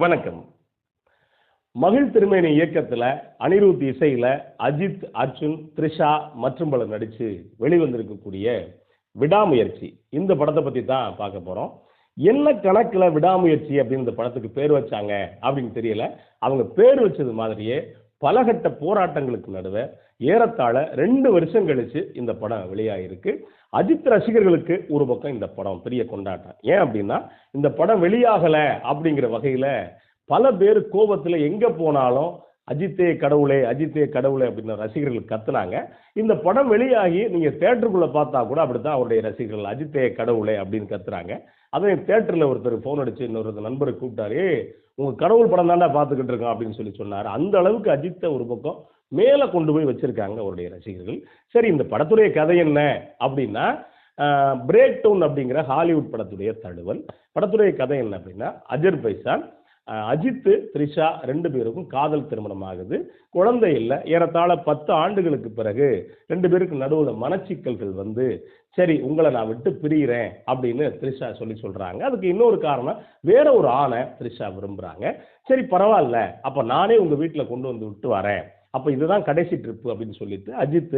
வணக்கம். மகிழ் திருமேனி இயக்கத்துல அனிருத் இசையில அஜித் அர்ஜுன் த்ரிஷா மற்றும் பலர் நடிச்சு வெளிவந்திருக்கக்கூடிய விடாமுயற்சி. இந்த படத்தை பத்தி தான் பார்க்க போறோம். என்ன கணக்குல விடாமுயற்சி அப்படின்னு இந்த படத்துக்கு பேர் வச்சாங்க அப்படின்னு தெரியல. அவங்க பேர் வச்சது மாதிரியே பலகட்ட போராட்டங்களுக்கு நடுவே ஏறத்தாழ ரெண்டு வருஷம் கழிச்சு இந்த படம் வெளியாகிருக்கு அஜித் ரசிகர்களுக்கு ஒரு பக்கம் இந்த படம் பெரிய கொண்டாட்டம். ஏன் அப்படின்னா இந்த படம் வெளியாகல அப்படிங்கிற வகையில பல பேர் கோபத்துல எங்க போனாலும் அஜித்தே கடவுளே அஜித்தே கடவுளே அப்படின்னு ரசிகர்கள் கத்துனாங்க. இந்த படம் வெளியாகி நீங்க தேட்டருக்குள்ள பார்த்தா கூட அப்படித்தான் அவருடைய ரசிகர்கள் அஜித்தே கடவுளே அப்படின்னு கத்துறாங்க. அதே தேட்டர்ல ஒருத்தர் ஃபோன் அடிச்சு இன்னொரு நண்பரை கூப்பிட்டாரு உங்கள் கடவுள் படம் தாண்டா பார்த்துக்கிட்டு இருக்கோம் அப்படின்னு சொல்லி சொன்னார். அந்த அளவுக்கு அஜித்தை ஒரு பக்கம் மேலே கொண்டு போய் வச்சுருக்காங்க அவருடைய ரசிகர்கள். சரி இந்த படத்துடைய கதை என்ன அப்படின்னா பிரேக் டவுன் அப்படிங்கிற ஹாலிவுட் படத்துடைய தழுவல். படத்துடைய கதை என்ன அப்படின்னா அஜர் பைசான் அஜித்து த்ரிஷா ரெண்டு பேருக்கும் காதல் திருமணம் ஆகுது. குழந்தை இல்லை. ஏறத்தாழ பத்து ஆண்டுகளுக்கு பிறகு ரெண்டு பேருக்கு நடுவில் மனச்சிக்கல்கள் வந்து சரி உங்களை நான் விட்டு பிரிகிறேன் அப்படின்னு த்ரிஷா சொல்லி சொல்கிறாங்க அதுக்கு இன்னொரு காரணம் வேற ஒரு ஆணை த்ரிஷா விரும்புகிறாங்க சரி பரவாயில்ல. அப்போ நானே உங்கள் வீட்டில் கொண்டு வந்து விட்டு வரேன். அப்போ இதுதான் கடைசி ட்ரிப்பு அப்படின்னு சொல்லிட்டு அஜித்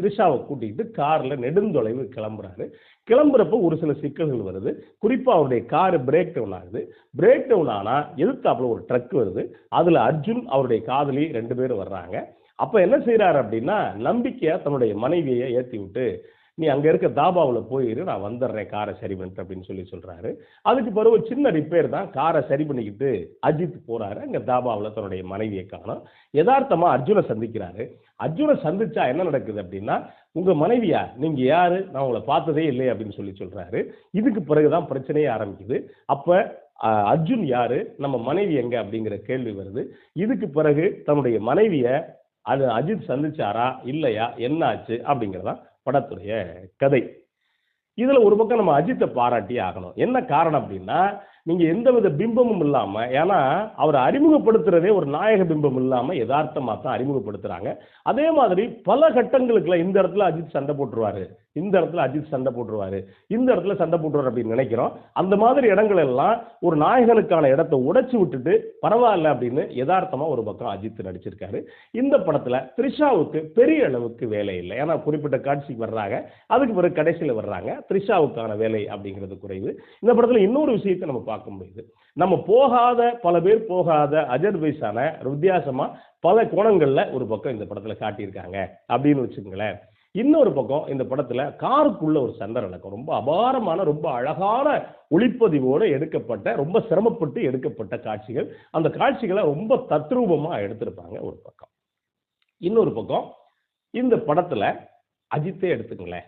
த்ரிஷாவை கூட்டிகிட்டு காரில் நெடுந்தொலைவு கிளம்புறாரு. கிளம்புறப்போ ஒரு சில சிக்கல்கள் வருது. குறிப்பாக அவருடைய கார் பிரேக் டவுன் ஆகுது. பிரேக் டவுன் ஆனால் எதிர்த்தாப்புல ஒரு ட்ரக் வருது. அதில் அர்ஜுன் அவருடைய காதலி ரெண்டு பேரும் வர்றாங்க. அப்போ என்ன செய்கிறாரு அப்படின்னா நம்பிக்கையாக தன்னுடைய மனைவியை ஏற்றி விட்டு நீ அங்கே இருக்க தாபாவில் போயிரு நான் வந்துடுறேன் காரை சரி பண்ணிட்டு அப்படின்னு சொல்லி சொல்கிறாரு அதுக்கு பிறகு ஒரு சின்ன ரிப்பேர் தான் காரை சரி பண்ணிக்கிட்டு அஜித் போகிறாரு அங்கே தாபாவில் தன்னுடைய மனைவியை காணும். யதார்த்தமாக அர்ஜுனை சந்திக்கிறாரு. அர்ஜுனை சந்திச்சா என்ன நடக்குது அப்படின்னா உங்கள் மனைவியா? நீங்கள் யார்? நான் உங்களை பார்த்ததே இல்லை அப்படின்னு சொல்லி சொல்கிறாரு இதுக்கு பிறகு தான் பிரச்சனையே ஆரம்பிக்குது. அப்போ அர்ஜுன் யாரு? நம்ம மனைவி எங்க? அப்படிங்கிற கேள்வி வருது. இதுக்கு பிறகு தன்னுடைய மனைவியை அது அஜித் சந்திச்சாரா? இல்லையா? என்ன ஆச்சு அப்படிங்கிறதான் படத்துடைய கதை. இதுல ஒரு பக்கம் நம்ம அஜித்தை பாராட்டி ஆகணும். என்ன காரணம் அப்படின்னா நீங்க எந்தவித பிம்பமும் இல்லாம ஏன்னா அவர் அறிமுகப்படுத்துறதே ஒரு நாயக பிம்பம் இல்லாம யதார்த்தமா தான் அறிமுகப்படுத்துறாங்க. அதே மாதிரி பல கட்டங்களுக்குள்ள இந்த இடத்துல அஜித் சண்டை போட்டுருவாரு. இந்த இடத்துல அஜித் சண்டை போட்டுருவாரு. இந்த இடத்துல சண்டை போட்டுருவார் அப்படின்னு நினைக்கிறோம். அந்த மாதிரி இடங்கள் எல்லாம் ஒரு நாயகனுக்கான இடத்தை உடைச்சு விட்டுட்டு பரவாயில்ல அப்படின்னு யதார்த்தமா ஒரு பக்கம் அஜித் நடிச்சிருக்காரு. இந்த படத்துல த்ரிஷாவுக்கு பெரிய அளவுக்கு வேலை இல்லை. ஏன்னா குறிப்பிட்ட காட்சிக்கு வர்றாங்க. அதுக்கு பிறகு கடைசியில் வர்றாங்க. த்ரிஷாவுக்கான வேலை அப்படிங்கிறது குறைவு. இந்த படத்துல இன்னொரு விஷயத்தை நம்ம பார்க்க பார்க்க முடியுது. நம்ம போகாத பல பேர் போகாத அஜர்வைஸான வித்தியாசமாக பல கோணங்களில் ஒரு பக்கம் இந்த படத்தில் காட்டியிருக்காங்க. அப்படின்னு வச்சுக்கோங்களேன். இன்னொரு பக்கம் இந்த படத்துல காருக்குள்ள ஒரு சண்டை நடக்கும். ரொம்ப அபாரமான ரொம்ப அழகான ஒளிப்பதிவோடு எடுக்கப்பட்ட ரொம்ப சிரமப்பட்டு எடுக்கப்பட்ட காட்சிகள். அந்த காட்சிகளை ரொம்ப தத்ரூபமா எடுத்திருப்பாங்க ஒரு பக்கம். இன்னொரு பக்கம் இந்த படத்துல அஜித்தே எடுத்துங்களேன்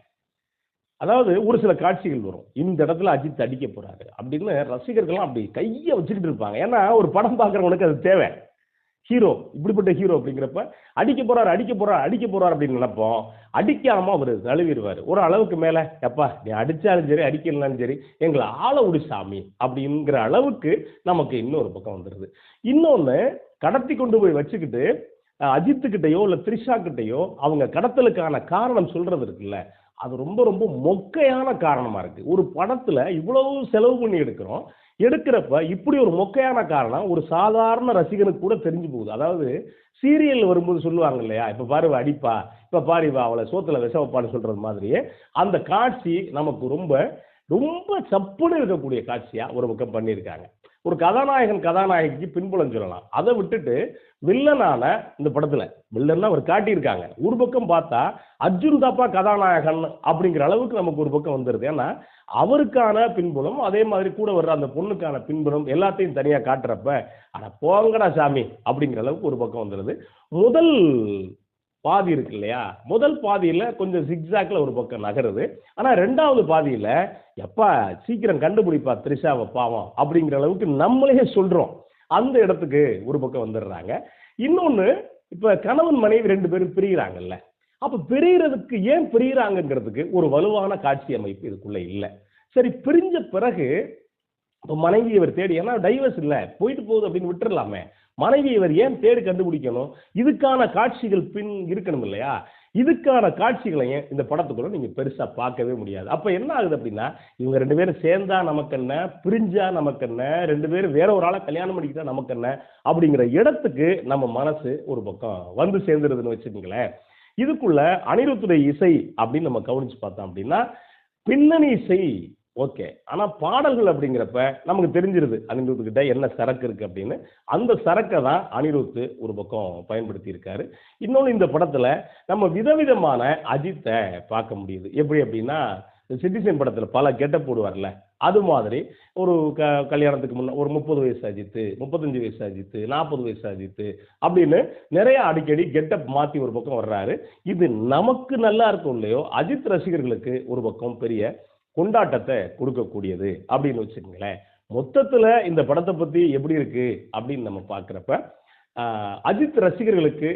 அதாவது ஒரு சில காட்சிகள் வரும். இந்த இடத்துல அஜித் அடிக்க போறாரு. அப்படின்னு ரசிகர்கள்லாம் அப்படி கையை வச்சுக்கிட்டு இருப்பாங்க. ஏன்னா ஒரு படம் பார்க்குறவனுக்கு அது தேவை. ஹீரோ இப்படிப்பட்ட ஹீரோ அப்படிங்கிறப்ப அடிக்க போறாரு அடிக்க போறாரு அடிக்க போறாரு அப்படின்னு நினைப்போம். அடிக்காம அவர் நழுவிடுவார் ஒரு அளவுக்கு மேல எப்பா நீ அடிச்சாலும் சரி அடிக்கலனாலும் சரி எங்களை ஆள விடு சாமி அப்படிங்கிற அளவுக்கு நமக்கு இன்னொரு பக்கம் வந்துடுது இன்னொன்று கடத்தி கொண்டு போய் வச்சுக்கிட்டு அஜித்துக்கிட்டையோ இல்லை த்ரிஷா கிட்டையோ அவங்க கடத்தலுக்கான காரணம் சொல்றது இருக்குல்ல. அது ரொம்ப ரொம்ப மொக்கையான காரணமாக இருக்குது ஒரு படத்தில் இவ்வளவு செலவு பண்ணி எடுக்கிறோம். எடுக்கிறப்ப இப்படி ஒரு மொக்கையான காரணம் ஒரு சாதாரண ரசிகனுக்கு கூட தெரிஞ்சு போகுது. அதாவது சீரியல் வரும்போது சொல்லுவாங்க இல்லையா? இப்போ பாரு அடிப்பா. இப்போ பாரு அவளை சோத்தில் விஷ வைப்பான்னு மாதிரியே அந்த காட்சி நமக்கு ரொம்ப ரொம்ப சப்புன்னு இருக்கக்கூடிய காட்சியாக ஒரு பக்கம் பண்ணியிருக்காங்க. ஒரு கதாநாயகன் கதாநாயகிக்கு பின்புலம் சொல்லலாம். அதை விட்டுட்டு வில்லனான இந்த படத்துல வில்லன்னா அவர் காட்டியிருக்காங்க. ஒரு பக்கம் பார்த்தா அர்ஜுன் தாப்பா கதாநாயகன் அப்படிங்கிற அளவுக்கு நமக்கு ஒரு பக்கம் வந்துருது. ஏன்னா அவருக்கான பின்புலம் அதே மாதிரி கூட வர்ற அந்த பொண்ணுக்கான பின்புலம் எல்லாத்தையும் தனியா காட்டுறப்ப அட போங்கடா சாமி அப்படிங்கிற அளவுக்கு ஒரு பக்கம் வந்துடுது முதல் பாதி இருக்கு இல்லையா? முதல் பாதியில கொஞ்சம் சிக்ஸாக்ல ஒரு பக்கம் நகருது. ஆனா ரெண்டாவது பாதியில எப்பா சீக்கிரம் கண்டுபிடிப்பா த்ரிஷாவை பாவம் அப்படிங்கிற அளவுக்கு நம்மளே சொல்றோம். அந்த இடத்துக்கு ஒரு பக்கம் வந்துடுறாங்க. இன்னொன்று இப்ப கணவன் மனைவி ரெண்டு பேரும் பிரிகிறாங்கல்ல அப்ப பிரிகிறதுக்கு ஏன் பிரியறாங்கங்கிறதுக்கு ஒரு வலுவான காட்சி அமைப்பு இதுக்குள்ள இல்லை. சரி பிரிஞ்ச பிறகு இப்போ மனைவி இவர் தேடி ஏன்னா டைவர்ஸ் இல்லை போயிட்டு போகுது அப்படின்னு விட்டுறலாமே. மனைவி இவர் ஏன் தேடி கண்டுபிடிக்கணும்? இதுக்கான காட்சிகள் பின் இருக்கணும் இல்லையா? இதுக்கான காட்சிகளையும் இந்த படத்துக்குள்ள நீங்க பெருசா பார்க்கவே முடியாது. அப்ப என்ன ஆகுது அப்படின்னா இவங்க ரெண்டு பேரும் சேர்ந்தா நமக்கு என்ன பிரிஞ்சா நமக்கு என்ன ரெண்டு பேரும் வேற ஒரு ஆளை கல்யாணம் பண்ணிக்கிட்டா நமக்கு என்ன அப்படிங்கிற இடத்துக்கு நம்ம மனசு ஒரு பக்கம் வந்து சேர்ந்துருதுன்னு வச்சுக்கோங்களேன். இதுக்குள்ள அனிருத்துடைய இசை அப்படின்னு நம்ம கவனிச்சு பார்த்தோம் அப்படின்னா பின்னணி இசை ஓகே. ஆனா பாடல்கள் அப்படிங்கிறப்ப நமக்கு தெரிஞ்சிருது அனிருத்து கிட்ட என்ன சரக்கு இருக்கு அப்படின்னு. அந்த சரக்கை தான் அனிருத்து ஒரு பக்கம் பயன்படுத்தி இருக்காரு இன்னொன்று இந்த படத்துல நம்ம விதவிதமான அஜித்தை பார்க்க முடியுது. எப்படி அப்படின்னா சிட்டிசன் படத்துல பல கெட்டப் போடுவார்ல அது மாதிரி ஒரு க கல்யாணத்துக்கு முன்ன ஒரு முப்பது வயசு அஜித்து முப்பத்தஞ்சு வயசு அஜித்து நாற்பது வயசு அஜித்து அப்படின்னு நிறைய அடிக்கடி கெட்டப் மாத்தி ஒரு பக்கம் வர்றாரு. இது நமக்கு நல்லா இருக்கும் இல்லையோ அஜித் ரசிகர்களுக்கு ஒரு பக்கம் பெரிய கொண்டாட்டத்தை கொடுக்கக்கூடியது அப்படின்னு வச்சுக்கோங்களேன். மொத்தத்துல இந்த படத்தை பத்தி எப்படி இருக்கு அப்படின்னு நம்ம பார்க்குறப்ப அஜித் ரசிகர்களுக்கு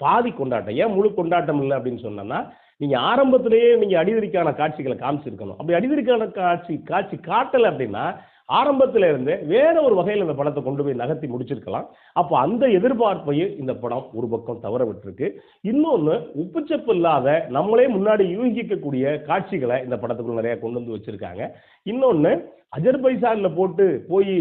பாதி கொண்டாட்டம். ஏன் முழு கொண்டாட்டம் இல்லை அப்படின்னு சொன்னோம்னா நீங்க ஆரம்பத்திலேயே நீங்க அடிதறிக்கான காட்சிகளை காமிச்சிருக்கணும். அப்படி அடிதறிக்கான காட்சி காட்சி காட்டலை அப்படின்னா ஆரம்பத்துல இருந்தே வேற ஒரு வகையில் இந்த படத்தை கொண்டு போய் நகர்த்தி முடிச்சிருக்கலாம். அப்போ அந்த எதிர்பார்ப்பையும் இந்த படம் ஒரு பக்கம் தவற விட்டுருக்கு. இன்னொன்று உப்புச்சப்பு இல்லாத நம்மளே முன்னாடி யூகிக்கக்கூடிய காட்சிகளை இந்த படத்துக்குள்ள நிறைய கொண்டு வந்து வச்சிருக்காங்க. இன்னொன்று அஜர்பைசானில் போட்டு போய்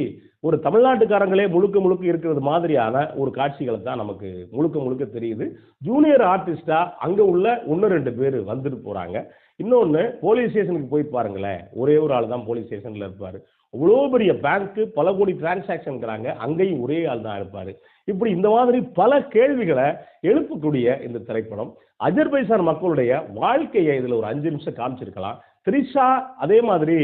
ஒரு தமிழ்நாட்டுக்காரங்களே முழுக்க முழுக்க இருக்கிறது மாதிரியான ஒரு காட்சிகளை தான் நமக்கு முழுக்க முழுக்க தெரியுது. ஜூனியர் ஆர்டிஸ்டா அங்கே உள்ள ஒன்று ரெண்டு பேர் வந்துட்டு போகிறாங்க இன்னொன்று போலீஸ் ஸ்டேஷனுக்கு போய் பாருங்களேன். ஒரே ஒரு ஆள் தான் போலீஸ் ஸ்டேஷனில் இருப்பார். அவ்வளோ பெரிய பேங்க்கு பல கோடி டிரான்சாக்ஷன்கிறாங்க அங்கேயும் ஒரே ஆள் தான் இருப்பார். இப்படி இந்த மாதிரி பல கேள்விகளை எழுப்பக்கூடிய இந்த திரைப்படம். அஜர்பைசான் மக்களுடைய வாழ்க்கையை இதில் ஒரு அஞ்சு நிமிஷம் காமிச்சிருக்கலாம். த்ரிஷா அதே மாதிரி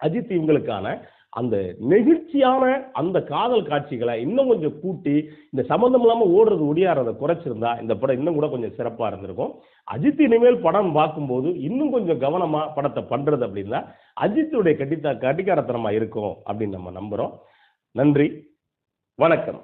அஜித் இவங்களுக்கான அந்த நெகிழ்ச்சியான அந்த காதல் காட்சிகளை இன்னும் கொஞ்சம் கூட்டி இந்த சம்மந்தம் இல்லாமல் ஓடுறது ஒடியாரதை குறைச்சிருந்தா இந்த படம் இன்னும் கூட கொஞ்சம் சிறப்பாக இருந்திருக்கும். அஜித் இனிமேல் படம் பார்க்கும்போது இன்னும் கொஞ்சம் கவனமாக படத்தை பண்ணுறது அப்படின்னா அஜித்துடைய கட்டித்தா கட்டிக்காரத்தனமாக இருக்கும் அப்படின்னு நம்ம நம்புகிறோம் நன்றி. வணக்கம்.